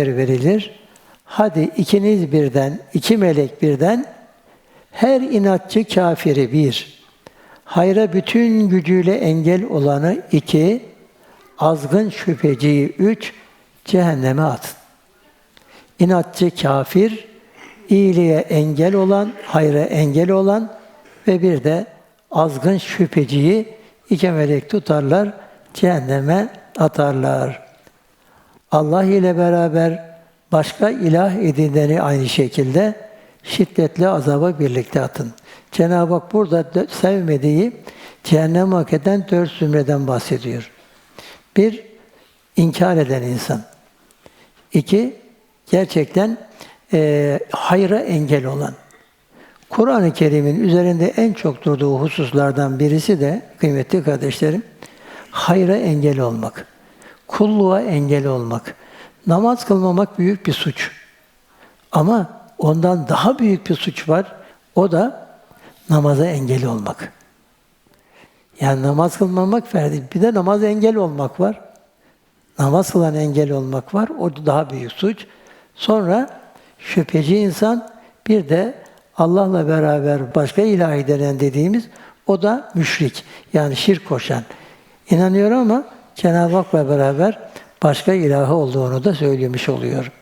verilir. Hadi ikiniz birden, iki melek birden, her inatçı kafiri bir, hayra bütün gücüyle engel olanı iki, azgın şüpheciyi üç, cehenneme atın. İnatçı kafir, iyiliğe engel olan, hayra engel olan ve bir de azgın şüpheciyi iki melek tutarlar, cehenneme atarlar. Allah ile beraber başka ilah edineni aynı şekilde şiddetli azaba birlikte atın. Cenab-ı Hak burada sevmediği cehennem hak eden dört zümreden bahsediyor. Bir, inkar eden insan. İki, gerçekten eee hayra engel olan. Kur'an-ı Kerim'in üzerinde en çok durduğu hususlardan birisi de kıymetli kardeşlerim, hayra engel olmak, kulluğa engel olmak. Namaz kılmamak büyük bir suç. Ama ondan daha büyük bir suç var. O da namaza engel olmak. Yani namaz kılmamak ferdi. Bir de namaz engel olmak var. Namaz kılan engel olmak var. O da daha büyük suç. Sonra şüpheci insan bir de Allah'la beraber başka ilah denen dediğimiz o da müşrik. Yani şirk koşan. İnanıyor ama Cenab-ı Hak'la beraber başka ilahı olduğunu da söylemiş oluyor.